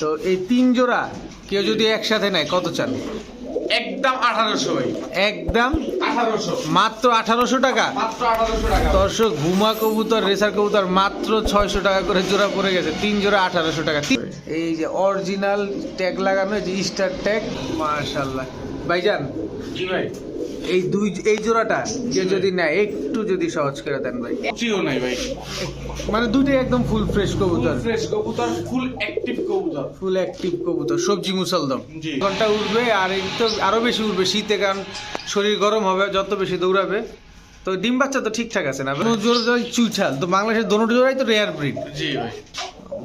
তো এই তিন জোড়া কেউ যদি একসাথে নেয় কত চান? একদম আঠারোশো একদম? আঠারোশো। মাত্র আঠারোশো টাকা? দর্শক ঘুমা কবুতর রেসার কবুতর মাত্র ছয়শো টাকা করে জোড়া পড়ে গেছে। তিন জোড়া আঠারোশো টাকা। এই যে অরিজিনাল ট্যাগ লাগানো যে স্টার ট্যাগ মাশাল্লাহ ভাইজান জি ভাই। এই দুই এই জোড়াটা যে যদি নেয় একটু যদি সহজ করে দেন ভাই। চিও নাই ভাই। মানে দুটোই একদম ফুল ফ্রেশ কবুতর। ফ্রেশ কবুতর ফুল অ্যাক্টিভ কবুতর। ফুল অ্যাক্টিভ কবুতর সবজি মুসলদম। ঘণ্টা উঠবে আর তো আরও বেশি উঠবে শীতে কারণ শরীর গরম হবে যত বেশি দৌড়াবে। তো ডিম বাচ্চা তো ঠিকঠাক আছে না জোড়াই চুইঠাল তো বাংলাদেশের দোনো জোড়াই তো রেয়ার ব্রিড জি ভাই।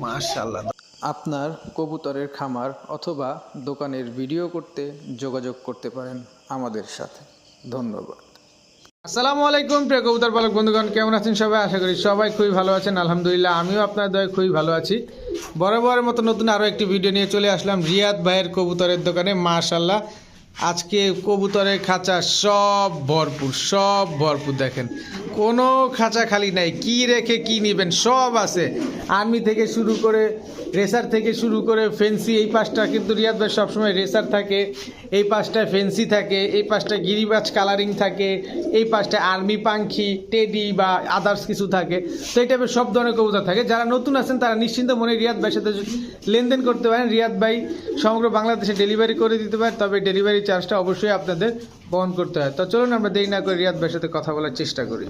মাশাল্লাহ আপনার কবুতরের খামার অথবা দোকানের ভিডিও করতে যোগাযোগ করতে পারেন আমাদের সাথে। ধন্যবাদ। আসসালামু আলাইকুম, প্রিয় কবুতর পালক বন্ধুগণ, কেমন আছেন সবাই? আশা করি সবাই খুবই ভালো আছেন। আলহামদুলিল্লাহ, আমিও আপনার দয়ে খুবই ভালো আছি। বরাবরের মতো নতুন আরও একটি ভিডিও নিয়ে চলে আসলাম রিয়াদ ভাইয়ের কবুতরের দোকানে। মাশাল্লাহ আজকে কবুতরের খাঁচা সব ভরপুর সব ভরপুর দেখেন। কোনো খাঁচা খালি নাই, কি রেখে কি নেবেন, সব আছে। আর্মি থেকে শুরু করে রেসার থেকে শুরু করে ফেন্সি, এই পাশটা কিন্তু রিয়াদ ভাই সবসময় রেসার থাকে, এই পাশটায় ফেন্সি থাকে, এই পাশটায় গিরিবাজ কালারিং থাকে, এই পাশটায় আর্মি পাখি, টেডি বা আদার্স কিছু থাকে। তো এই টাইপের সব ধরনের কবুতর থাকে। যারা নতুন আছেন, তারা নিশ্চিন্ত মনে রিয়াদ ভাইয়ের সাথে লেনদেন করতে পারেন। রিয়াদ ভাই সমগ্র বাংলাদেশে ডেলিভারি করে দিতে পারে, তবে ডেলিভারি চার্জটা অবশ্যই আপনাদের বহন করতে হয়। তো চলুন আমরা দেরি না করে রিয়াদ ভাইয়ের সাথে কথা বলার চেষ্টা করি।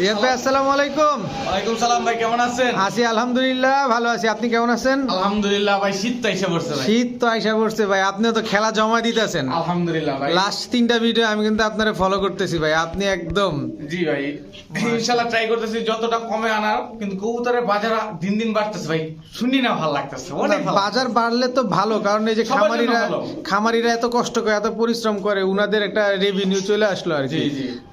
রিয়াদ ভাই আসসালামু আলাইকুম। ওয়ালাইকুম সালাম ভাই কেমন আছেন? আছি আলহামদুলিল্লাহ ভালো আছি। আপনি কেমন আছেন? আলহামদুলিল্লাহ ভাই শীত তো এসে পড়ছে ভাই। শীত তো আইসা পড়ছে ভাই আপনিও তো খেলা জমা দিতেছেন। আলহামদুলিল্লাহ ভাই। লাস্ট তিনটা ভিডিও আমি কিন্তু আপনারা ফলো করতেছি ভাই আপনি একদম জি ভাই ট্রাই করতেছি যতটা কমে আনার কিন্তু কবুতরের বাজার দিন দিন বাড়তেছে ভাই। শুনি না ভালো লাগতেছে অনেক বাজার বাড়লে তো ভালো কারণ এই যে খামারিরা খামারিরা এত কষ্ট করে এত পরিশ্রম করে উনাদের একটা রেভিনিউ চলে আসলো আর কি।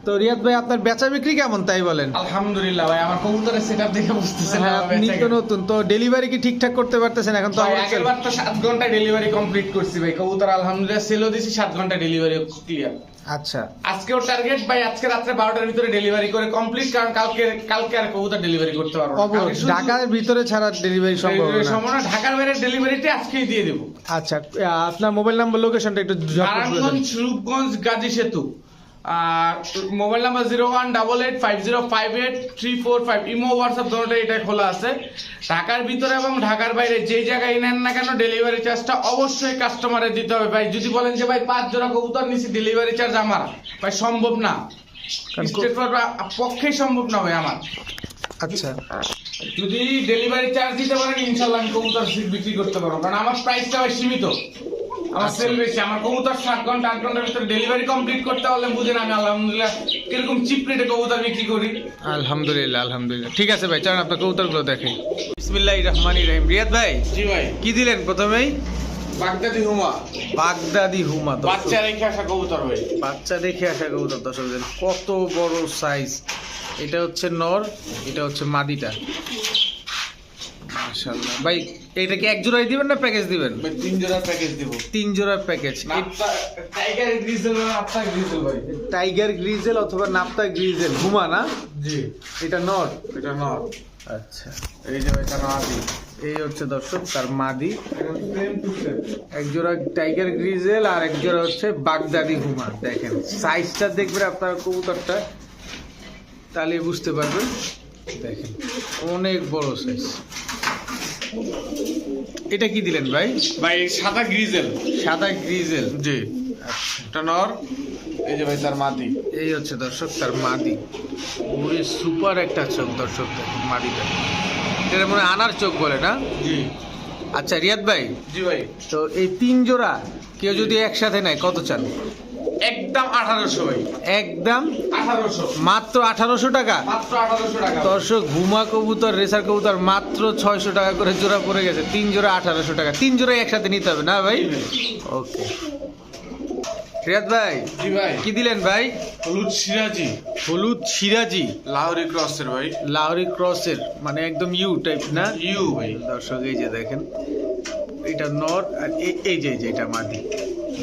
তো রিয়াদ ভাই আপনার বেচা বিক্রি কেমন তাই বলেন? আলহামদুলিল্লাহ ভাই আমার কবুতরের সেটআপ দেখে বুঝতেছেন হ্যাঁ আপনি তো নতুন। তো ডেলিভারি কি ঠিকঠাক করতে পারতেছেন এখন তো আমরা আমার আগের বার তো 7 ঘণ্টা ডেলিভারি কমপ্লিট করছি ভাই কবুতর আলহামদুলিল্লাহ সেলও দিছি 7 ঘণ্টা ডেলিভারি ক্লিয়ার আচ্ছা। আজকেও টার্গেট ভাই আজকে রাত্রে বারোটার ভিতরে ডেলিভারি করে কমপ্লিট কারণ কালকে কালকে আর কবুতর ডেলিভারি করতে পারব ঢাকার ভিতরে ছাড়া ডেলিভারি সম্ভব না। ঢাকার বাইরে ডেলিভারিটা আজকেই দিয়ে দেবো। আচ্ছা আপনার মোবাইল নাম্বার লোকেশনটা একটু নারায়ণগঞ্জ রূপগঞ্জ গাজী সেতু। Mobile number zero one double eight five zero five eight three four five imo WhatsApp দুটোটাই এটা খোলা আছে। ঢাকার ভিতরে এবং ঢাকার বাইরে যেই জায়গায় নেন না কেন ডেলিভারি চার্জটা অবশ্যই কাস্টমারের দিতে হবে। ভাই যদি বলেন যে ভাই পাঁচ জোড়া কবুতর নিছি ডেলিভারি চার্জ আমার। ভাই সম্ভব না। পক্ষেই সম্ভব না ভাই আমার। আচ্ছা। যদি ডেলিভারি চার্জ দিতে পারেন ইনশাল্লাহ আমি কবুতর বিক্রি করতে পারব। কারণ আমার প্রাইসটা সীমিত। আমার সেল বেশি আমার কবুতর সাত ঘণ্টা আট ঘণ্টার ভিতরে ডেলিভারি কমপ্লিট করতে পারলে বুঝেন আমি আলহামদুলিল্লাহ কীরকম চিপ রেটে কবুতর বিক্রি করি। আলহামদুলিল্লাহ আলহামদুলিল্লাহ। ঠিক আছে ভাই চলেন আপনার কবুতরগুলো দেখেন বিসমিল্লাহির রহমানির রহিম। রিয়াদ ভাই জি ভাই। কি দিলেন প্রথমেই? বাগদাদি হুমা। বাগদাদি হুমা। বাচ্চা রেখে আসা কবুতর ভাই। বাচ্চা দেখে আসা কবুতর দর্শক কত বড় সাইজ এটা হচ্ছে নর এটা হচ্ছে মাদিটা। মাশাআল্লাহ। ভাই এটা কি এক জোড়াই দিবেন না প্যাকেজ দিবেন? ভাই তিন জোড়ার প্যাকেজ দিব। তিন জোড়ার প্যাকেজ। টাইগার গ্রিজেল আপনার গ্রিজেল ভাই। টাইগার গ্রিজেল অথবা নাপ্তা গ্রিজেল। হুমা না? জি। এটা নর? এটা নর। আচ্ছা। এই যে এটা নাদি এই হচ্ছে দর্শক তার মাদি। এক জোড়া টাইগার গ্রিজেল আর এক জোড়া হচ্ছে বাগদাদি হুমা দেখেন। সাইজটা দেখবেন আপনার কবুতরটা তাহলে বুঝতে পারবেন। দেখেন অনেক বড় সাইজ এটা কি দিলেন ভাই? ভাই সাদা গ্রিজেল। সাদা গ্রিজেল। জি। এটা নর এই যে ভাই তার মাদি। এই হচ্ছে দর্শক তার মাদি। পুরো সুপার একটা চোখ দর্শক মাদিটা। এটা মনে আনার চোখ বলে না? জি। আচ্ছা রিয়াদ ভাই। জি ভাই। তো এই তিন জোড়া কেউ যদি একসাথে নেয় কত চান? একদম আঠারোশো একদম? আঠারোশো। মাত্র আঠারোশো টাকা? মাত্র আঠারোশো টাকা। দর্শক ঘুমা কবুতর রেসার কবুতর মাত্র ছয়শো টাকা করে জোড়া পড়ে গেছে। তিন জোড়া আঠারোশো টাকা। তিন জোড়া একসাথে নিতে হবে না ভাই? ওকে। রিয়াদ ভাই জি ভাই। কি দিলেন ভাই? হলুদ সিরাজি। হলুদ সিরাজি। লাহোরি ক্রসের ভাই। লাহরি ক্রসের মানে একদম ইউ টাইপ না? ইউ ভাই। দর্শক এই যে দেখেন। এটা নর আর এই যে এই যে এটা মাদি।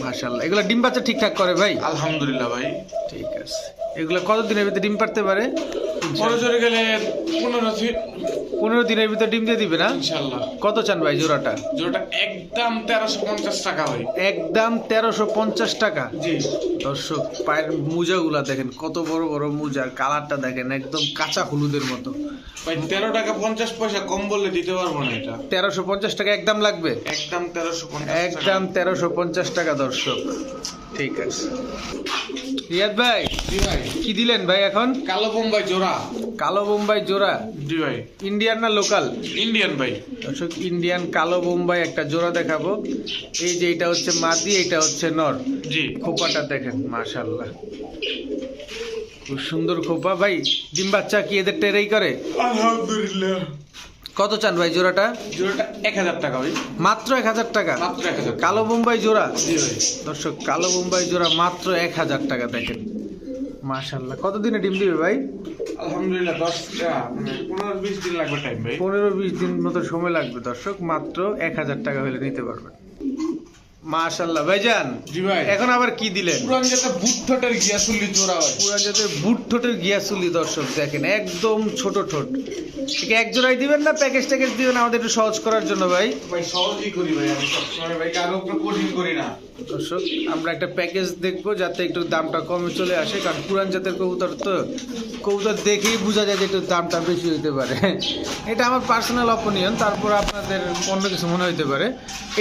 মাশাল্লাহ এগুলো ডিম বাচ্চা ঠিকঠাক করে ভাই? আলহামদুলিল্লাহ ভাই। ঠিক আছে। এগুলো কতদিনের ভিতরে ডিম পারতে পারে? বড় জোরে গেলে পনেরো পনেরো দিনের ভিতরে ডিম দিয়ে দিবে না? ইনশাল্লাহ। কত চান ভাই জোড়াটা? জোড়াটা একদম তেরোশো পঞ্চাশ টাকা ভাই। একদম তেরোশো পঞ্চাশ টাকা? জি। দর্শক পায়ের মোজাগুলা দেখেন কত বড় বড় মোজার কালারটা দেখেন একদম কাঁচা হলুদের মতো। ভাই তেরো টাকা পঞ্চাশ পয়সা কম বললে দিতে পারব না এটা। তেরোশো পঞ্চাশ টাকা একদম লাগবে? একদম তেরোশো একদম তেরোশো পঞ্চাশ টাকা দর্শক। ঠিক আছে। রিয়াদ ভাই জি ভাই। কি দিলেন ভাই এখন? কালো বোম্বাই জোড়া। কালো বোম্বাই জোড়া। জি ভাই। ইন্ডিয়ান না লোকাল ইন্ডিয়ান ভাই। দর্শক ইন্ডিয়ান কালো বোম্বাই একটা জোড়া দেখাবো। এই যে এটা হচ্ছে মাদি এটা হচ্ছে নর। জি। খোপাটা দেখেন মাশাল্লাহ খুব সুন্দর খোপা ভাই। ডিম বাচ্চা কি এদের টেরেই করে? আলহামদুলিল্লাহ। কত চান ভাই জোড়াটা? জোড়াটা এক হাজার টাকা ভাই। মাত্র এক হাজার টাকা? মাত্র এক হাজার কালো বোম্বাই জোড়া? দর্শক কালো বোম্বাই জোড়া মাত্র এক হাজার টাকা দেখেন। মাশাল্লাহ কতদিনে ডিম দিবে ভাই? আলহামদুলিল্লাহ দশটা মানে পনেরো বিশ দিন লাগবে টাইম ভাই। পনেরো বিশ দিন মতো সময় লাগবে দর্শক। মাত্র এক হাজার টাকা হলে নিতে পারবেন। মাশাল্লাহ ভাইজান জি ভাই। এখন আবার কি দিলেন? পুরান যেটা বুট ঠোঁটের গিয়াসুল্লি জোড়া হয় পুরা যাতে বুট ঠোঁটের গিয়াসুলি দর্শক দেখেন একদম ছোট ঠোঁট। ঠিক এক জোড়াই দিবেন না প্যাকেজ ট্যাকেজ দিবেন আমাদের একটু সহজ করার জন্য ভাই। ভাই সহজই করি ভাই আমি সবসময় ভাই কারও উপরে কঠিন করি না। দর্শক আমরা একটা প্যাকেজ দেখব যাতে একটু দামটা কমে চলে আসে কারণ পুরান জাতের কবুতর তো কবুতর দেখেই বোঝা যায় যে একটু দামটা বেশি হইতে পারে। এটা আমার পার্সোনাল অপিনিয়ন তারপর আপনাদের অন্য কিছু মনে হইতে পারে।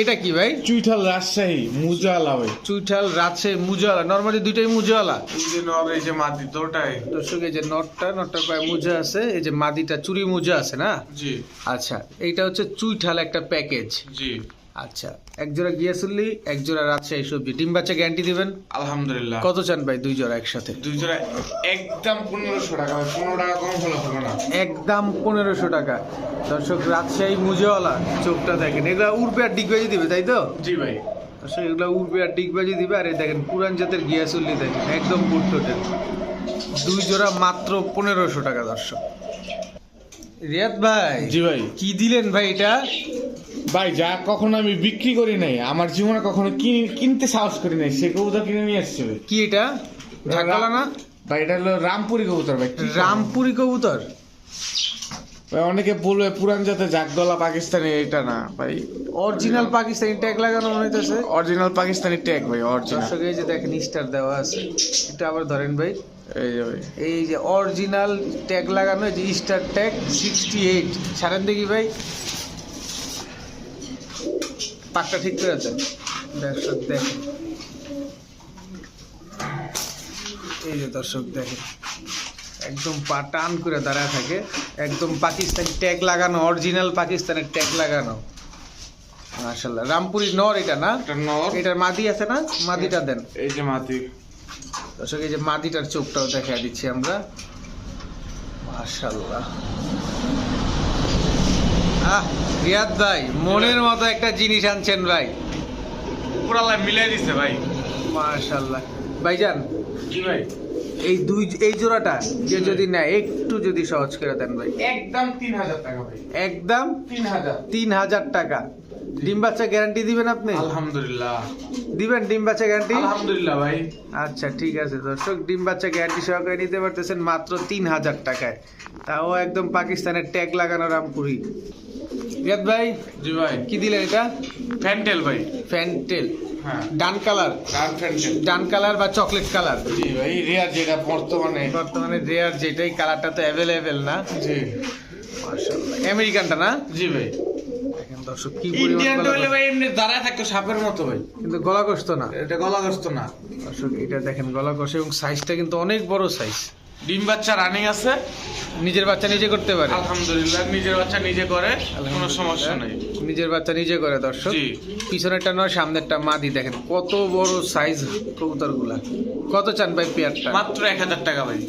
এটা কি ভাই? চুইঠাল রাজশাহী মুজালা ভাই। চুইঠাল রাজশাহী মুজাওয়ালা। নর্মালি দুইটাই মুজাওয়ালা? এই যে নর এই যে মাটি তোটাই দর্শক এই যে নটটা নটটার পায়ে মুজা আছে এই যে মাদিটা চুরি মুজা আছে না? জি। আচ্ছা এইটা হচ্ছে চুইঠাল একটা প্যাকেজ জি। আচ্ছা এক জোড়া গিয়াসুল্লি এক জোড়া রাজশাহী সবজি। ডিম বাচ্চা গ্যারান্টি দিবেন? আলহামদুলিল্লাহ। কত চান ভাই দুই জোড়া একসাথে? দুই জোড়া একদম পনেরোশো টাকা পনেরো টাকা কম হলে হবে না। একদম পনেরোশো টাকা। দর্শক রাজশাহী মুজেওয়ালা চোখটা দেখেন এগুলো উড়বে আর ডিগবাজি দিবে তাই তো? জি ভাই। দর্শক এগুলা উড়বে আর ডিগবাজি দিবে আর এই দেখেন পুরান জাতের গিয়াসুল্লি দেখেন একদম বুটটোটের দুই জোড়া মাত্র পনেরোশো টাকা দর্শক। রিয়াদ ভাই জি ভাই। কি দিলেন ভাই এটা? ভাই যা কখনো আমি বিক্রি করি নাই আমার জীবনে কখনো কিন- কিনতে সাহস করি নাই সে কবুতর কিনে নিয়ে আসছে ভাই। কি এটা? ঢাকালা না? ভাই এটা হলো রামপুরি কবুতর ভাই রামপুরি কবুতর? ভাই অনেকে বলবে পুরান জাতে জাগদলা পাকিস্তানি এটা না ভাই। অরিজিনাল পাকিস্তানি ট্যাগ লাগানো মনে হইতেছে। অরিজিনাল পাকিস্তানি ট্যাগ ভাই অরিজিনাল। এই যে দেখেন স্টার দেওয়া আছে। এটা আবার ধরেন ভাই। এই যে এই যে অরিজিনাল ট্যাগ লাগানো যে স্টার ট্যাগ সিক্সটি এইট ছাড়েন দেখি ভাই। পাকটা ঠিক করে দেন। দর্শক দেখেন। এই যে দর্শক দেখেন। একদম পা টান করে দাঁড়ায় থাকে। একদম পাকিস্তানি ট্যাগ লাগানো অরিজিনাল পাকিস্তানের ট্যাগ লাগানো। মাশাল্লাহ রামপুরি নর এটা না? এটা নর। এটার মাদি আছে না? মাদিটা দেন। এই যে মাটি দর্শক এই যে মাদিটার চোখটাও দেখা দিচ্ছি আমরা। মাশাল্লাহ আহ রিয়াদ ভাই মনের মতো একটা জিনিস আনছেন ভাই। পুরালা মিলাই দিছে ভাই। মাশাল্লাহ ভাইজান জি ভাই। এই দুই এই জোড়াটা যে যদি নেয় একটু যদি সহজ করে দেন ভাই। একদম তিন হাজার টাকা ভাই। একদম তিন হাজার। তিন হাজার টাকা। ডিম বাচ্চা গ্যারান্টি দিবেন আপনি? আলহামদুলিল্লাহ। দিবেন ডিম বাচ্চা গ্যারান্টি আলহামদুলিল্লাহ ভাই। আচ্ছা ঠিক আছে দর্শক ডিম বাচ্চা গ্যারান্টি সহকারে নিতে পারতেছেন মাত্র তিন হাজার টাকায়। তাও একদম পাকিস্তানের ট্যাগ লাগানো রামপুরি। রিয়াদ ভাই জি ভাই। কি দিলেন এটা? ফ্যান্টেল ভাই। Fantail. Dun colour? Dun colour বা চকলেট কালার? জি ভাই রিয়ার যেটা বর্তমানে। বর্তমানে রেয়ার যেটাই কালারটা তো অ্যাভেলেবেল না। জি। আমেরিকানটা না? জি ভাই। দর্শক কি ইন্ডিয়ান ভাই এমনি দাঁড়ায় থাকতো সাপের মতো ভাই। কিন্তু গলা কষ্ট না। এটা গলা কষ্ট না। দর্শক এটা দেখেন গলা কষে এবং সাইজটা কিন্তু অনেক বড় সাইজ ডিম বাচ্চা রানিং আছে নিজের বাচ্চা নিজে করতে পারে। আলহামদুলিল্লাহ নিজের বাচ্চা নিজে করে কোনো সমস্যা নেই। নিজের বাচ্চা নিজে করে দর্শক। পিছনেরটা নয় সামনেরটা মা মাদি দেখেন কত বড় সাইজ কবুতরগুলা। কত চান ভাই পেয়ারটা? মাত্র এক হাজার টাকা ভাই।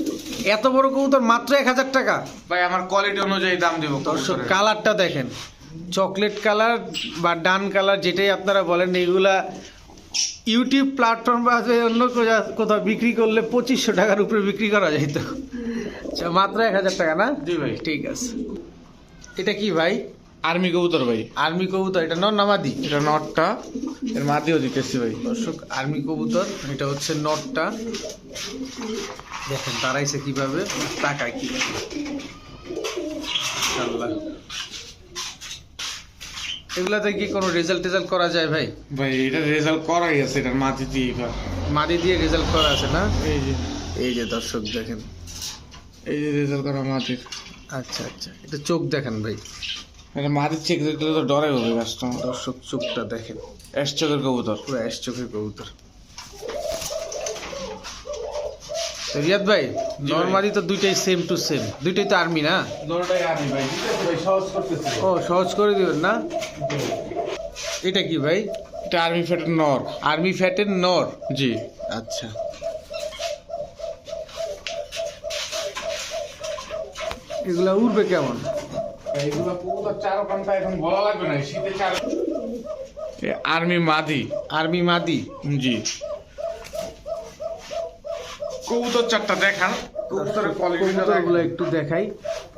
এত বড় কবুতর মাত্র এক হাজার টাকা? ভাই আমার কোয়ালিটি অনুযায়ী দাম দিব দর্শক কালারটা দেখেন। চকলেট কালার বা ডান কালার যেটাই আপনারা বলেন এগুলা ইউটিউব প্ল্যাটফর্ম বা অন্য কোথাও বিক্রি করলে পঁচিশশো টাকার উপরে বিক্রি করা যাইতো আচ্ছা মাত্র এক হাজার টাকা না? জি ভাই। ঠিক আছে। এটা কি ভাই? আর্মি কবুতর ভাই। আর্মি কবুতর এটা নর নামাদি এটা নটটা এর মাদিও দিতেছি ভাই। দর্শক আর্মি কবুতর এটা হচ্ছে নটটা দেখেন দাঁড়াইছে কীভাবে তাকায় কীভাবে। মাশাআল্লাহ এগুলাতে কি কোনো রেজাল্ট টেজাল্ট করা যায় ভাই? ভাই এটা রেজাল্ট করাই আছে এটা মাটি দিয়ে এবার মাটি দিয়ে রেজাল্ট করা আছে না? এই যে। এই যে দর্শক দেখেন। এই যে রেজাল্ট করা মাটির। আচ্ছা আচ্ছা। এটা চোখ দেখেন ভাই। এটা মাটির চেক দেখলে তো ডরে হবে কাস্টমার দর্শক চোখটা দেখেন। অ্যাশ চোখের কবুতর। পুরো অ্যাশ চোখের কবুতর তো রিয়াদ ভাই নর্মালি তো দুইটাই সেম টু সেম দুইটাই তো আর্মি না? আমি ভাই। সহজ করতেছি। ও সহজ করে দিবেন না? এটা কি ভাই? এটা আর্মি ফেটের নর। আর্মি ফ্যাটের নর? জি। আচ্ছা। এগুলা উড়বে কেমন? এইগুলো কবুতর চার ঘণ্টা এখন বলা লাগবে না শীতে চার আর্মি মাদি। আর্মি মাদি? জি। কবুতর চারটা দেখান। কবুতরগুলো একটু দেখাই।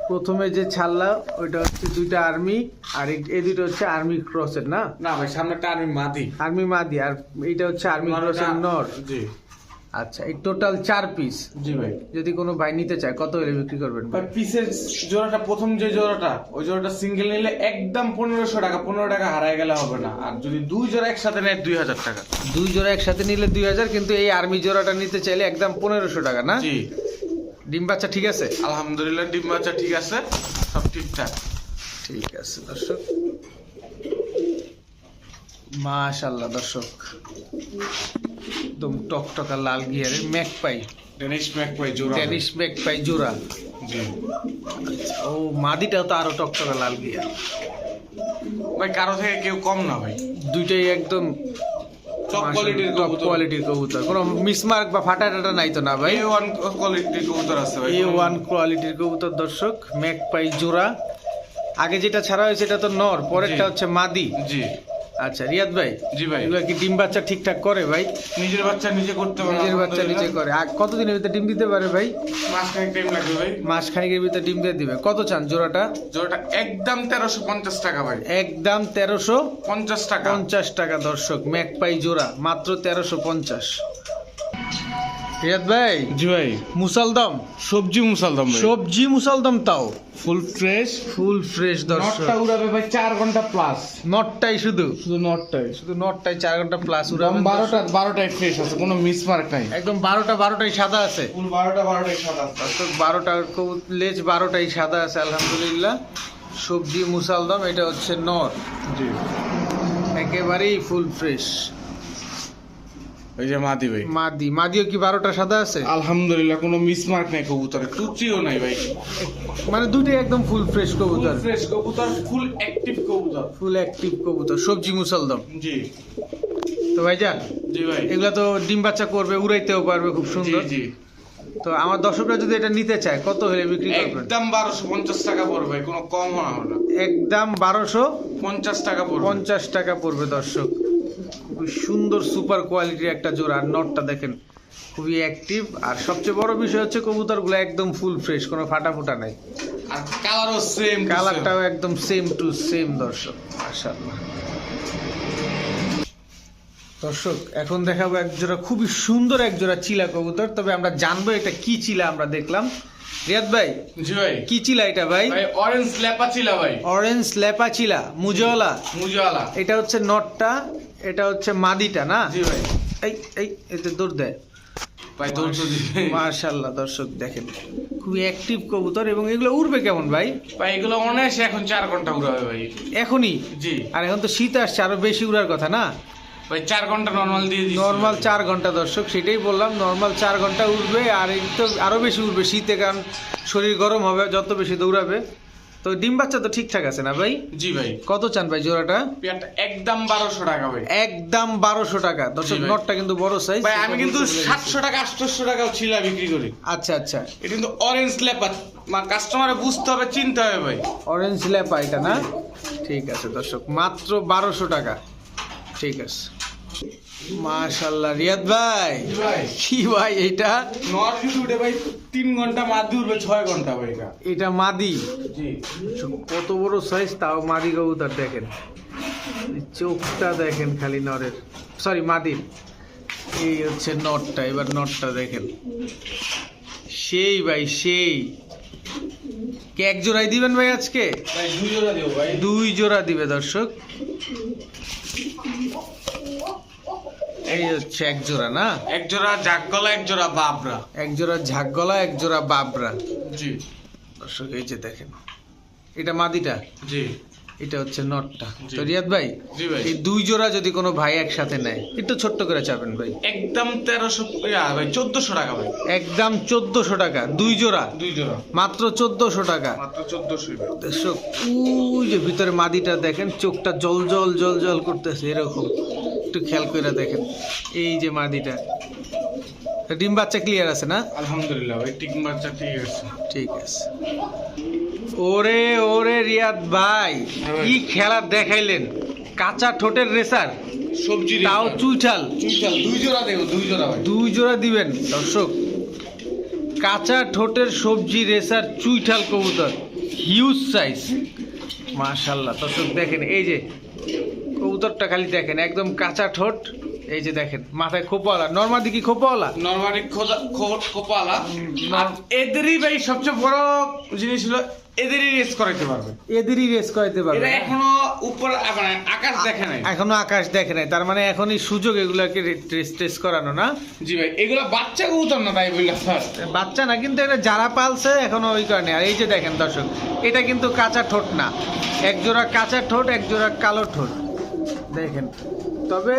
প্রথমে যে ছাড়লা ওইটা হচ্ছে দুইটা আর্মি আর এই- দুটো হচ্ছে আর্মি ক্রসের না? না ভাই সামনেটা আর্মি মাদি। আর্মি মাদি আর এইটা হচ্ছে আর্মি ক্রসের নর। জি। আচ্ছা এই টোটাল চার পিস জি ভাই। যদি কোনো ভাই নিতে চায় কত হলে বিক্রি করবেন ভাই? পিসের জোড়াটা প্রথম যে জোড়াটা ওই জোড়াটা সিঙ্গেল নিলে একদম পনেরোশো টাকা পনেরো টাকা হারায় গেলে হবে না। আর যদি দুই জোড়া একসাথে নেয় দুই হাজার টাকা। দুই জোড়া একসাথে নিলে দুই হাজার কিন্তু এই আর্মি জোড়াটা নিতে চাইলে একদম পনেরোশো টাকা না? জি। ডিম বাচ্চা ঠিক আছে? আলহামদুলিল্লাহ ডিম বাচ্চা ঠিক আছে সব ঠিকঠাক। ঠিক আছে দর্শক। মাশাল্লাহ দর্শক। একদম টকটকা লাল গিয়ারের ম্যাক পাই ডেনিশ ম্যাক ভাই জোড়া। ভাই। ড্যানিশ ম্যাক পাই জোড়া। জি। ও মাদিটাও তো আরও টকটকা লাল গিয়ার। ভাই কারও থেকে কেউ কম না ভাই। দুইটাই একদম টপ কোয়ালিটির টপ কবুতর। কোয়ালিটির কবুতর। কোনো মিসমার্ক বা ফাটা টাটা নাই তো না ভাই? এ ওয়ান কোয়ালিটির কবুতর আছে ভাই। এ ওয়ান কোয়ালিটির কবুতর দর্শক ম্যাক পাই জোড়া। আগে যেটা ছাড়া হয়েছে এটা তো নর পরেরটা হচ্ছে মাদি। জি। আচ্ছা রিয়াদ ভাই জি ভাই। এগুলো কি ডিম বাচ্চা ঠিকঠাক করে ভাই? নিজের বাচ্চা নিজে করতে পারে নিজের বাচ্চা নিজে করে। আর কতদিনের ভিতরে ডিম দিতে পারে ভাই? মাস খানিক টাইম লাগবে ভাই। মাস খানিকের ভিতরে ডিম দিয়ে দিবে। কত চান জোড়াটা? জোড়াটা একদম তেরোশো পঞ্চাশ টাকা ভাই। একদম তেরোশো পঞ্চাশ টাকা। পঞ্চাশ টাকা দর্শক ম্যাকপাই জোড়া মাত্র তেরোশো পঞ্চাশ। রিয়াদ ভাই জি ভাই। মুসালদম। সবজি মুসালদম সবজি মুসালদম তাও। ফুল ফ্রেশ ফুল ফ্রেশ দর্শক। নটটা উড়াবে ভাই চার ঘণ্টা প্লাস নটটাই শুধু? শুধু নটটাই। শুধু নটটাই চার ঘণ্টা প্লাস উড়াবেন বারোটা বারোটায় ফ্রেশ আছে কোনো মিসমার্ক নাই। একদম বারোটা বারোটাই সাদা আছে। ফুল বারোটা বারোটাই সাদা আছে। দর্শক বারোটা লেজ বারোটাই সাদা আছে আলহামদুলিল্লাহ। সবজি মুসালদম এটা হচ্ছে নর। জি। একেবারেই ফুল ফ্রেশ এই যে মাদি ভাই। মাদি। মাদিও কি বারোটা সাদা আছে? আলহামদুলিল্লাহ কোনো মিসমার্ক নাই কবুতরে। টুচিও নাই ভাই। মানে দুটোই একদম ফুল ফ্রেশ ফুল কবুতর। ফ্রেশ কবুতর ফুল অ্যাক্টিভ কবুতর। ফুল অ্যাক্টিভ কবুতর সবজি মুসালদম জি। তো ভাইজান জি ভাই। এগুলা তো ডিম বাচ্চা করবে উড়াইতেও পারবে খুব সুন্দর। জি। তো আমার দর্শকরা যদি এটা নিতে চায় কত হলে বিক্রি করবেন? একদম বারোশো পঞ্চাশ টাকা পড়বে ভাই কোনো কম হবে না একদম বারোশো পঞ্চাশ টাকা পড়বে। পঞ্চাশ টাকা পড়বে দর্শক। খুবই সুন্দর সুপার কোয়ালিটির একটা জোড়া। নটটা দেখেন খুবই অ্যাক্টিভ আর সবচেয়ে বড় বিষয় হচ্ছে কবুতরগুলো একদম ফুল ফ্রেশ কোনো ফাটা ফুটা নাই। আর কালারও সেম কালারটাও একদম সেম টু সেম দর্শক মাশাআল্লাহ। দর্শক এখন দেখাবো এক জোড়া খুবই সুন্দর এক জোড়া চিলা কবুতর। তবে আমরা জানব এটা কি চিলা আমরা দেখলাম। রিয়াদ ভাই জি ভাই। কি চিলা এটা ভাই? অরেঞ্জ লেপা ছিল ভাই। অরেঞ্জ লেপা চিলা মুজওয়ালা। মুজওয়ালা। এটা হচ্ছে নটটা এটা হচ্ছে মাদিটা না? জি ভাই। এই এই এতে দৌড় দেয়। ভাই দৌড় তো দিবে। মাশাল্লাহ দর্শক দেখেন খুবই অ্যাক্টিভ কবুতর এবং এগুলো উড়বে কেমন ভাই? ভাই এগুলো অনায়াসে এখন চার ঘণ্টা উড়াবে ভাই। এখনই? জি। আর এখন তো শীত আসছে আরও বেশি উড়ার কথা না? ভাই চার ঘণ্টা নর্মাল দিয়ে দিচ্ছি। নর্মাল চার ঘণ্টা দর্শক সেটাই বললাম নর্মাল চার ঘণ্টা উঠবে আর এই তো আরও বেশি উঠবে শীতে কারণ শরীর গরম হবে যত বেশি দৌড়াবে। তো ডিম বাচ্চা তো ঠিকঠাক আছে না ভাই? জি ভাই। কত চান ভাই জোড়াটা? পেয়ারটা একদম বারোশো টাকা ভাই। একদম বারোশো টাকা। দর্শক নটটা কিন্তু বড় সাইজ ভাই আমি কিন্তু সাতশো টাকা আটশোশো টাকাও ছিলা বিক্রি করি। আচ্ছা আচ্ছা। এটা কিন্তু অরেঞ্জ লেপা কাস্টমারে বুঝতে হবে চিনতে হবে ভাই। অরেঞ্জ ল্যাপা এটা না? ঠিক আছে দর্শক মাত্র বারোশো টাকা। ঠিক আছে। মাশাল্লাহ রিয়াদ ভাই। কি ভাই এটা? নর যদি ভাই তিন ঘণ্টা মাঝে উঠবে ছয় ঘণ্টা ভাই এটা। এটা মাদি? কত বড় সাইজ তাও মাদি কবুতর দেখেন। চোখটা দেখেন খালি নরের। সরি মাদির এই হচ্ছে নটটা এবার নটটা দেখেন। সেই ভাই সেই। কে এক জোড়াই দিবেন ভাই আজকে? দুই জোড়া দিবে দর্শক। এই হচ্ছে এক জোড়া না? এক জোড়া গলা এক জোড়া বাবরা। এক জোড়া ঝাকগলা এক জোড়া বাবরা। জি। দর্শক এই যে দেখেন এটা মাদিটা? জি। এটা হচ্ছে নটটা। জি। তো রিয়াদ ভাই এই দুই জোড়া যদি কোনো ভাই একসাথে নেয় একটু ছোট্ট করে চাবেন ভাই। একদম তেরোশো ভাই চোদ্দশো টাকা ভাই। একদম চোদ্দশো টাকা দুই জোড়া? দুই জোড়া। মাত্র চোদ্দশো টাকা। মাত্র চোদ্দশো ওই যে ভিতরে মাদিটা দেখেন চোখটা জল জল জল জল করতেছে এরকম। একটু খেয়াল করে দেখেন। এই যে মাদিটা। ডিম বাচ্চা ক্লিয়ার আছে না? আলহামদুলিল্লাহ ভাই টিক বাচ্চা ঠিক আছে। ঠিক আছে। ওরে ওরে রিয়াদ ভাই হ্যাঁ কি খেলা দেখাইলেন? কাঁচা ঠোঁটের রেসার। সবজি তাও চুইঠাল। চুইটাল দুই জোড়া দেবো দুই জোড়া ভাই। দুই জোড়া দিবেন দর্শক। কাঁচা ঠোঁটের সবজি রেসার চুইঠাল কবুতর। হিউজ সাইজ মাশাল্লাহ দর্শক দেখেন এই যে কবুতরটা খালি দেখেন একদম কাঁচা ঠোঁট। এই যে দেখেন মাথায় খোপাওয়ালা। নর্মাদি কি খোপাওয়ালা? নরমালি খোপালা আর এদেরই ভাই সবচেয়ে বড় জিনিস হলো এদেরই রেস করাইতে পারবে। এদেরই রেস করাইতে পারবে। এটা এখনও উপর মানে আকাশ দেখে নাই। এখনও আকাশ দেখে নাই। তার মানে এখনই সুযোগ এগুলাকে টেস্ট টেস্ট করানো না? জি ভাই এগুলো বাচ্চা কবুতর না তাই বললাম বাচ্চা না কিন্তু এটা যারা পালছে এখনও ওই কারণে। আর এই যে দেখেন দর্শক এটা কিন্তু কাঁচা ঠোঁট না। এক জোড়া কাঁচা ঠোঁট এক জোড়া কালো ঠোঁট। দেখেন। তবে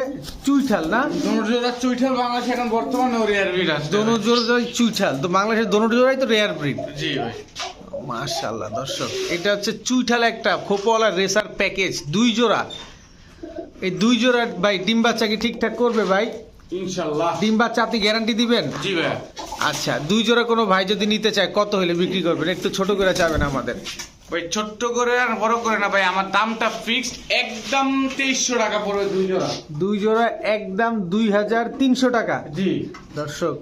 চুইঠাল না? দুটো জোড়া চুইঠাল বাংলাদেশে এখন বর্তমানে রেয়ার বিট আছে। দোনো জোড়াই চুইঠাল। তো বাংলাদেশের দোনো জোড়াই তো রেয়ার ব্রিড জি ভাই। মাশাল্লাহ দর্শক এটা হচ্ছে চুইঠাল একটা খোপওয়ালা রেসার প্যাকেজ দুই জোড়া। এই দুই জোড়া ভাই ডিম বাচ্চা কি ঠিকঠাক করবে ভাই? ইনশাল্লাহ ডিম বাচ্চা আপনি গ্যারান্টি দিবেন? জি ভাই আচ্ছা দুই জোড়া কোনো ভাই যদি নিতে চায় কত হলে বিক্রি করবেন? একটু ছোট করে চাবেন আমাদের। ভাই ছোট্ট করে আর বড় করে না ভাই আমার দামটা ফিক্সড একদম তেইশশো টাকা পড়বে দুই জোড়া। দুই জোড়া একদম দুই হাজার তিনশো টাকা। জি। দর্শক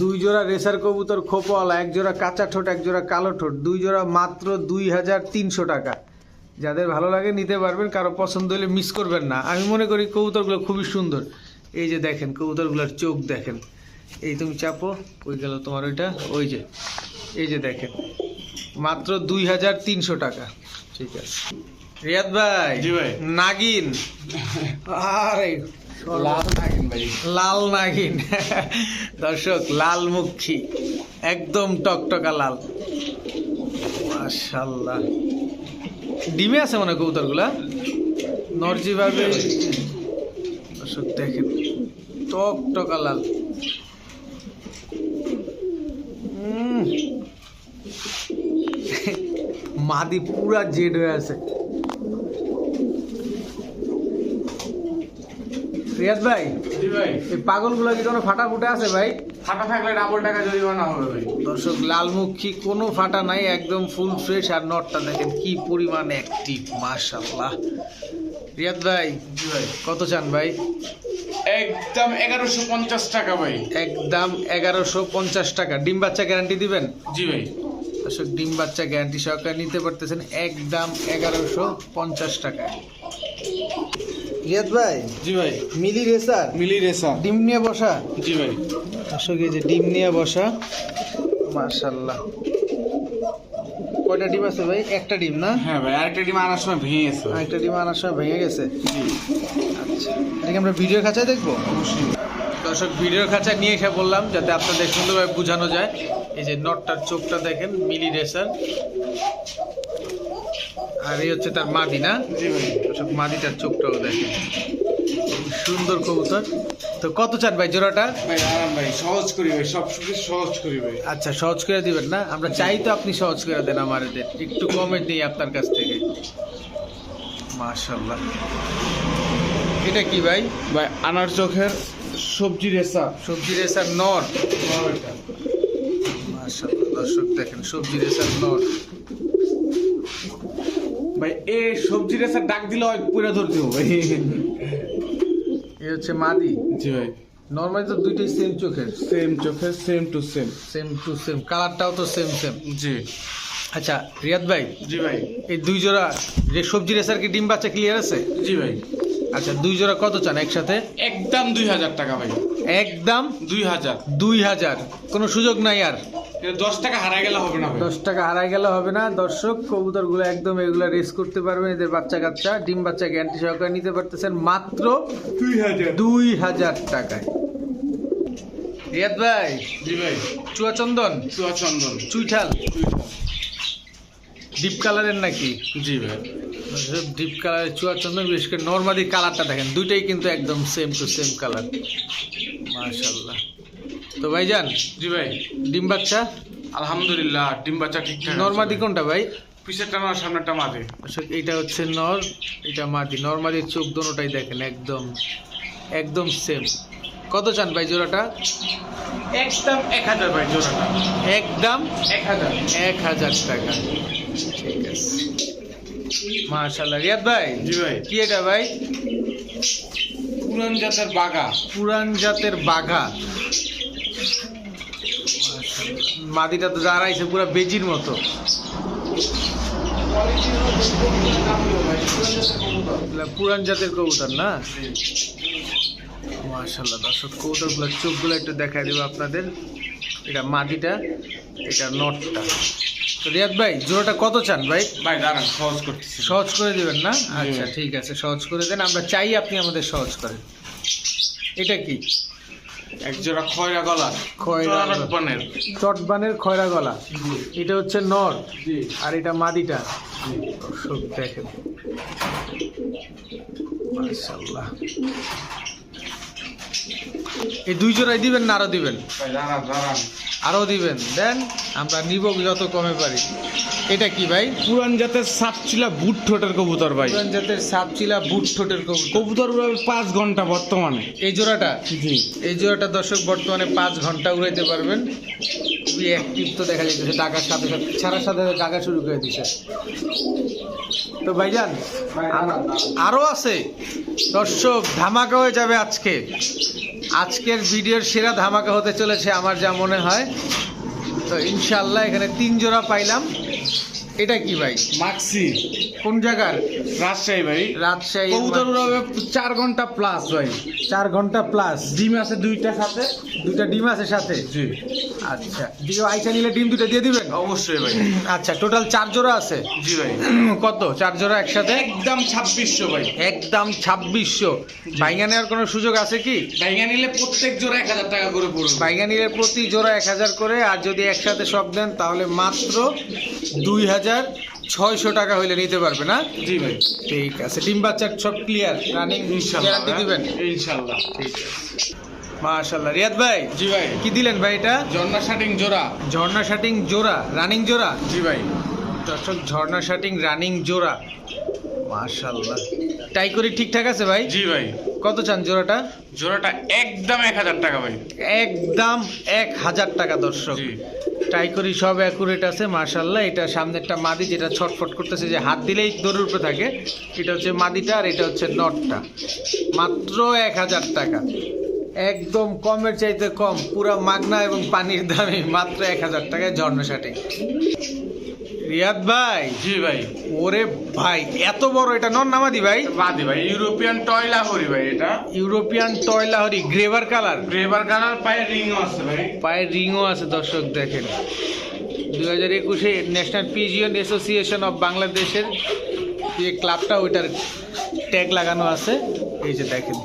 দুই জোড়া রেসার কবুতর খোপওয়ালা এক জোড়া কাঁচা ঠোঁট এক জোড়া কালো ঠোঁট দুই জোড়া মাত্র দুই হাজার তিনশো টাকা। যাদের ভালো লাগে নিতে পারবেন কারও পছন্দ হলে মিস করবেন না। আমি মনে করি কবুতরগুলো খুবই সুন্দর। এই যে দেখেন কবুতরগুলোর চোখ দেখেন। এই তুমি চাপো ওই গেল তোমার ওইটা ওই যে এই যে দেখেন মাত্র দুই হাজার তিনশো টাকা ঠিক আছে। রিয়াদ ভাই ভাই। নাগিন আরে লাল থাকেন ভাই। লাল নাগিন দর্শক লাল মুখী একদম টকটকা লাল। মাশাল্লাহ ডিমে আছে মনে কবুতরগুলা নরজি ভাবে দর্শক দেখেন টকটকা লাল। মাদি পুরা জেড হয়ে আছে। রিয়াদ ভাই এই পাগলগুলো কি কোনো ফাটা ফুটে আছে ভাই? ফাটা থাকলে ডাবল টাকা জরিমানা হবে ভাই। দর্শক লালমুখী কোনো ফাটা নাই একদম ফুল ফ্রেশ আর নটটা দেখেন কি পরিমাণ অ্যাক্টিভ মাশাল্লাহ রিয়াদ ভাই জি ভাই। কত চান ভাই? একদম এগারোশো পঞ্চাশ টাকা ভাই। একদম এগারোশো পঞ্চাশ টাকা। ডিম বাচ্চা গ্যারান্টি দিবেন? জি ভাই। দর্শক ডিম বাচ্চা গ্যারান্টি সহকারে নিতে পারতেছেন একদম এগারোশো পঞ্চাশ টাকা। রিয়াদ ভাই? জি ভাই। মিলি রেসার? মিলি ডিম নিয়ে বসা? জি ভাই। দর্শক এই যে ডিম নিয়ে বসা মাশাল্লাহ কয়টা ডিম আছে ভাই? একটা ডিম না? হ্যাঁ ভাই আরেকটা ডিম আনার সময় ভেঙে গেছে। আরেকটা ডিম আনার সময় ভেঙে গেছে। জি। এটাকে আমরা ভিডিও খাঁচায় দেখব? অবশ্যই। দর্শক ভিডিওর খাঁচা নিয়ে এসে বললাম যাতে আপনাদের সুন্দরভাবে বোঝানো যায়। এই যে নটটার চোখটা দেখেন মিলি রেসার আর এই হচ্ছে তার মাদি না? দর্শক মাদিটার চোখটাও দেখেন। সুন্দর কবুতর। তো কত চান ভাই জোড়াটা? ভাই আরাম ভাই সহজ করি ভাই সব কিছু সহজ করি ভাই। আচ্ছা সহজ করে দিবেন না? আমরা চাই তো আপনি সহজ করে দেন আমাদের। একটু কমেন্ট নিই আপনার কাছ থেকে। মাশাল্লাহ এটা কি ভাই? ভাই আনার চোখের সবজি রেসা। সবজি রেসার নর। দর্শক দেখেন সবজি রেসার নর। ভাই এ সবজি রেসার ডাক দিলে হয় পুরো ধরতে হবে। এই হচ্ছে মাদি। জি ভাই। নর্মালি তো দুইটাই সেম চোখের। সেম চোখের same to same same to same কালারটাও তো সেম সেম জি। আচ্ছা রিয়াদ ভাই জি ভাই। এই দুই জোড়া যে সবজি রেসার কি ডিম বাচ্চা ক্লিয়ার আছে? জি ভাই। আচ্ছা দুই জোড়া কত চান একসাথে? একদম দুই হাজার টাকা ভাই। একদম দুই হাজার। দুই হাজার। কোনো সুযোগ নাই আর। দশ টাকা হারাই গেলে হবে না দশ টাকা হারাই গেলে হবে না। দর্শক কবুতরগুলো একদম এগুলো রেস করতে পারবেন। এদের বাচ্চা কাচ্চা ডিম বাচ্চা গ্যারান্টি সহকারে নিতে পারতেছেন মাত্র দুই হাজার। দুই হাজার টাকায়। রিয়াদ ভাই জি ভাই। চুয়াচন্দন চুয়া চন্দন। চুইঠাল। ডিপ কালারের নাকি? জি ভাই। ডিপ কালার কালারের চুয়াচন্দন বিশেষ করে নর্মালি কালারটা দেখেন দুইটাই কিন্তু একদম সেম টু সেম কালার মাশাল্লাহ তো ভাই যান জি ভাই। ডিম বাচ্চা? আলহামদুলিল্লাহ ডিম বাচ্চা ঠিকঠাক নর্মাদি কোনটা ভাই? পিছেরটা না সামনেরটা মাঝে। আসলে এইটা হচ্ছে নর এটা মাদি নর্মাদির চোখ দোনোটাই দেখেন একদম একদম সেম কত চান ভাই জোড়াটা? একদম এক হাজার ভাই জোড়াটা। একদম এক হাজার। এক হাজার টাকা। ঠিক আছে। মাশাল্লাহ রিয়াদ ভাই জি ভাই। কি এটা ভাই? পুরান জাতের বাগা পুরান জাতের বাঘা। মাদিটা তো আইছে পুরো বেজির মতো। পুরান জাতের কবুতর না? মাশাল্লাহ দর্শক কবুতরগুলোর চোখগুলো একটু দেখাই দেবো আপনাদের। এটা মাদিটা এটা নটটা। রিয়াদ ভাই জোড়াটা কত চান ভাই? ভাই দাঁড়ান সহজ করতেছি। সহজ করে দিবেন না? আচ্ছা ঠিক আছে সহজ করে দেন। আমরা চাই আপনি আমাদের সহজ করেন। এটা কি? এক জোড়া খয়রা গলা। খয়রা। চড়ারপানের চটবানের খয়রা গলা। এটা হচ্ছে নর। আর এটা মাদিটা। দেখেন। মাশাআল্লাহ। এই দুই জোড়াই দিবেন না আরও দিবেন? ভাই দাঁড়ান দাঁড়ান। আরও দিবেন। দেন আমরা নিব যত কমে পারি। এটা কি ভাই? পুরান জাতের সাপচিলা বুট ঠোঁটের কবুতর ভাই। পুরান জাতের সাপচিলা বুট ঠোঁটের কবুতর। কবুতর উড়াবে পাঁচ ঘণ্টা বর্তমানে। এই জোড়াটা? জি। এই জোড়াটা দর্শক বর্তমানে পাঁচ ঘণ্টা উড়াইতে পারবেন। খুবই অ্যাক্টিভ তো দেখা যাচ্ছে ডাকার সাথে সাথে ছাড়ার সাথে ডাকা শুরু করে দিছে। তো ভাইজান আর- আরও আছে? দর্শক ধামাকা হয়ে যাবে আজকে। আজকের ভিডিওর সেরা ধামাকা হতে চলেছে আমার যা মনে হয়। তো ইনশাল্লাহ এখানে তিন জোড়া পাইলাম। এটা কি ভাই? মাক্সি কোন জায়গার? রাজশাহী ভাই। রাজশাহী কবুতর উড়াবে চার ঘণ্টা প্লাস ভাই। চার ঘণ্টা প্লাস ডিম আছে দুইটা সাথে। দুইটা ডিম আছে সাথে? জি। আচ্ছা আইসা নিলে ডিম দুটো দিয়ে দিবেন? অবশ্যই ভাই। আচ্ছা টোটাল চার জোড়া আছে? জি ভাই। কত? চার জোড়া একসাথে? একদম ছাব্বিশশো ভাই। একদম ছাব্বিশশো। বাইঙ্গা নেওয়ার কোনো সুযোগ আছে কি? ব্যাঙ্গা নিলে প্রত্যেক জোড়া এক হাজার টাকা করে পড়বে। বাইঙ্গা নিলে প্রতি জোড়া এক হাজার করে আর যদি একসাথে সব দেন তাহলে মাত্র দুই হাজার ছয়শো টাকা হইলে নিতে পারবে না জি ভাই। ঠিক আছে ডিম বাচ্চা সব ক্লিয়ার রানিং ইনশাল্লাহ দিবেন? ইনশাল্লাহ। ঠিক আছে। মাশাল্লাহ রিয়াদ ভাই জি ভাই। কি দিলেন ভাই এটা? ঝর্ণা শাটিং জোড়া। ঝর্ণা শাটিং জোড়া রানিং জোড়া? জি ভাই। দর্শক ঝর্ণা শাটিং রানিং জোড়া। মাশাল্লাহ টাই করি ঠিকঠাক আছে ভাই? জি ভাই। কত চান জোড়াটা? জোড়াটা একদম এক হাজার টাকা ভাই। একদম এক হাজার টাকা দর্শক। টাই করি সব অ্যাকুরেট আছে মাশাল্লাহ এটা সামনেরটা মাদি যেটা ছটফট করতেছে যে হাত দিলেই দড়ির উপরে থাকে। এটা হচ্ছে মাদিটা আর এটা হচ্ছে নটটা। মাত্র এক হাজার টাকা। একদম কমের চাইতে কম পুরা মাগনা এবং পানির দামে মাত্র এক হাজার টাকায় ঝর্ণা শাটিং। রিয়াদ ভাই জি ভাই। ওরে ভাই এত বড় এটা নন নামাদি ভাই? বাদি ভাই ইউরোপিয়ান টয়লা করি ভাই এটা। ইউরোপিয়ান টয়লাহরি গ্রেভার কালার? গ্রেভার কালার পায়ে রিংও আছে ভাই। পায়ের রিংও আছে দর্শক দেখেন। দুই হাজার একুশে ন্যাশনাল পিজিয়ন অ্যাসোসিয়েশন অফ বাংলাদেশের যে ক্লাবটা ওইটার ট্যাগ লাগানো আছে। এই যে দেখেন।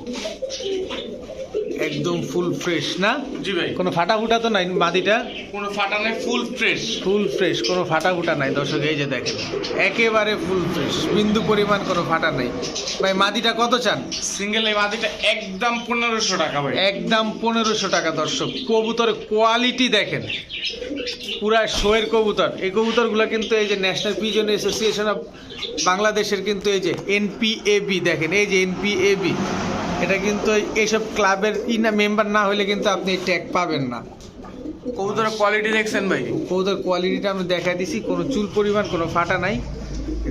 একদম ফুল ফ্রেশ না? জি ভাই। কোনো ফাটা ফুটা তো নাই মাদিটা কোনো ফাটা নেই ফুল ফ্রেশ ফুল ফ্রেশ কোনো ফাটা ফুটা নাই। দর্শক এই যে দেখেন একেবারে ফুল ফ্রেশ বিন্দু পরিমাণ কোনো ফাটা নাই। ভাই মাদিটা কত চান? সিঙ্গেল এই মাদিটা একদম পনেরোশো টাকা ভাই। একদম পনেরোশো টাকা দর্শক। কবুতরের কোয়ালিটি দেখেন। পুরা শোয়ের কবুতর। এই কবুতরগুলো কিন্তু এই যে ন্যাশনাল পিজন অ্যাসোসিয়েশন অফ বাংলাদেশের কিন্তু এই যে এনপিএবি দেখেন এই যে এনপিএবি এটা কিন্তু এইসব ক্লাবের ইনা মেম্বার না হলে কিন্তু আপনি ট্যাগ পাবেন না। কবুতরের কোয়ালিটি দেখছেন ভাই? কবুতর কোয়ালিটিটা আমি দেখাই দিছি কোনো চুল পরিমাণ কোনো ফাটা নাই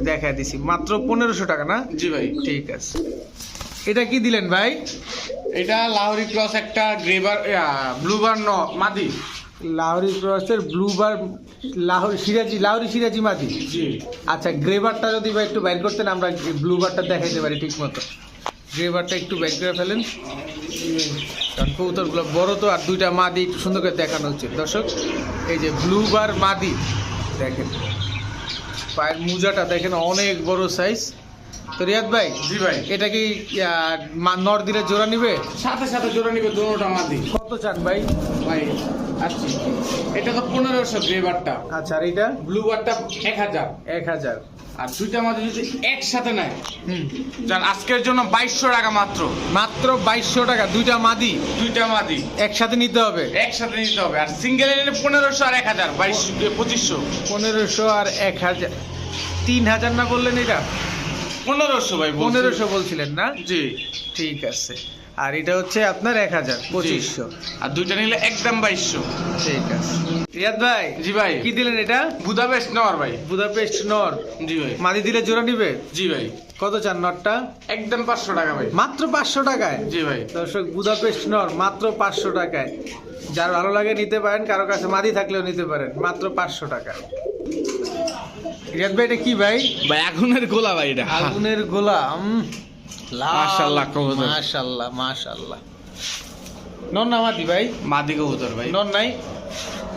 দেখাই দিছি। মাত্র পনেরোশো টাকা না? জি ভাই। ঠিক আছে। এটা কি দিলেন ভাই? এটা লাহরি ক্রস একটা গ্রেভার ব্লুবার ন মাদি। লাহরি ক্রসের ব্লুবার লাহোর সিরাজি লাহরি সিরাজি মাদি? জি। আচ্ছা গ্রেবারটা যদি ভাই একটু বাইর করতেন আমরা ব্লুবারটা দেখাইতে পারি ঠিক মতো। গ্রেভারটা একটু ব্যাক করে ফেলেন। কারণ কবুতরগুলো বড় তো আর দুইটা মাদি একটু সুন্দর করে দেখানো উচিত দর্শক এই যে ব্লু বার মাদি দেখেন। পায়ের মুজাটা দেখেন অনেক বড় সাইজ তো রিয়াদ ভাই জি ভাই। এটা কি নর দিলে জোড়া নিবে? সাথে সাথে জোড়া নিবে দুটোটা মাদি। কত চান ভাই? ভাই আসছি। এটা তো পনেরোশো গ্রেভারটা আচ্ছা আর এটা ব্লু বারটা এক হাজার। এক হাজার। আর দুইটা মাদি যদি একসাথে নেয়। যান আজকের জন্য বাইশশো টাকা মাত্র। মাত্র বাইশশো টাকা দুইটা মাদি? দুইটা মাদি। একসাথে নিতে হবে? একসাথে নিতে হবে। আর সিঙ্গেল নিলে পনেরোশো আর এক হাজার বাইশ পঁচিশশো। পনেরোশো আর এক হাজার। তিন হাজার না বললেন এটা? পনেরোশো ভাই পনেরোশো বলছিলেন না? জি। ঠিক আছে। আর এটা হচ্ছে আপনার এক হাজার পঁচিশশো। আর দুইটা নিলে একদম বাইশশো। ঠিক আছে। রিয়াদ ভাই জি ভাই। কি দিলেন এটা? বুদাপেস্ট নেওয়ার ভাই। বুদাপেস্ট নর। জি ভাই। মাদি দিলে জোড়া নিবে? জি ভাই। কত চান নরটা? একদম পাঁচশো টাকা ভাই। মাত্র পাঁচশো টাকায়? জি ভাই। দর্শক বুদাপেস্ট নর মাত্র পাঁচশো টাকায়। যার ভালো লাগে নিতে পারেন কারও কাছে মাদি থাকলেও নিতে পারেন মাত্র পাঁচশো টাকায়। রিয়াদ ভাই এটা কি ভাই? ভাই আগুনের গোলা ভাই এটা। আগুনের গোলা। মাশাআল্লাহ, কবুতর। মাশাআল্লাহ মাশাআল্লাহ। নন না মাদি ভাই? মাদি কবুতর ভাই। নাই?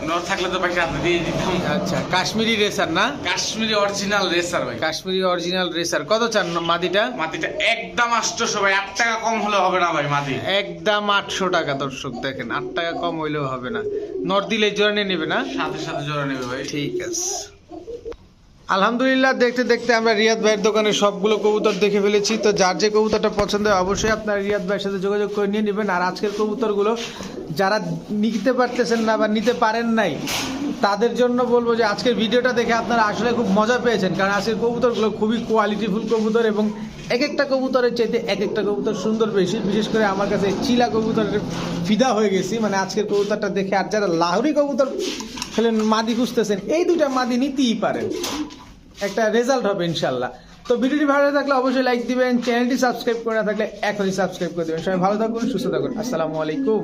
নর থাকলে তো ভাই হাতে দিয়ে দিতাম। আচ্ছা কাশ্মীরি রেসার না? কাশ্মীরি অরিজিনাল রেসার ভাই। Kashmiri original racer. কত চান মাদিটা? মাটিটা একদম আটশোশো ভাই। আট টাকা কম হলে হবে না ভাই মাটি একদম আটশো টাকা দর্শক দেখেন। আট টাকা কম হইলেও হবে না। নর দিলে নিয়ে নেবে না? সাথে সাথে জোড়া নেবে ভাই। ঠিক আছে। আলহামদুলিল্লাহ, দেখতে দেখতে আমরা রিয়াদ ভাইয়ের দোকানে সবগুলো কবুতর দেখে ফেলেছি। তো যার যে কবুতরটা পছন্দ হয়, অবশ্যই আপনারা রিয়াদ ভাইয়ের সাথে যোগাযোগ করে নিয়ে নেবেন। আর আজকের কবুতরগুলো যারা নিতে পারতেছেন না বা নিতে পারেন নাই তাদের জন্য বলব যে আজকের ভিডিওটা দেখে আপনারা আসলে খুব মজা পেয়েছেন। কারণ আজকের কবুতরগুলো খুবই কোয়ালিটিফুল কবুতর এবং এক একটা কবুতরের চাইতে এক একটা কবুতর সুন্দর বেশি। বিশেষ করে আমার কাছে চিলা কবুতরের ফিদা হয়ে গেছি। মানে আজকের কবুতরটা দেখে আর যারা লাহরি কবুতর খেলেন মাদি খুঁজতেছেন, এই দুইটা মাদি নিতেই পারেন। একটা রেজাল্ট হবে ইনশাল্লাহ তো ভিডিওটি ভালো থাকলে অবশ্যই লাইক দিবেন চ্যানেলটি সাবস্ক্রাইব করে না থাকলে এখনই সাবস্ক্রাইব করে দেবেন। সবাই ভালো থাকুন, সুস্থ থাকুন। আসসালামু আলাইকুম।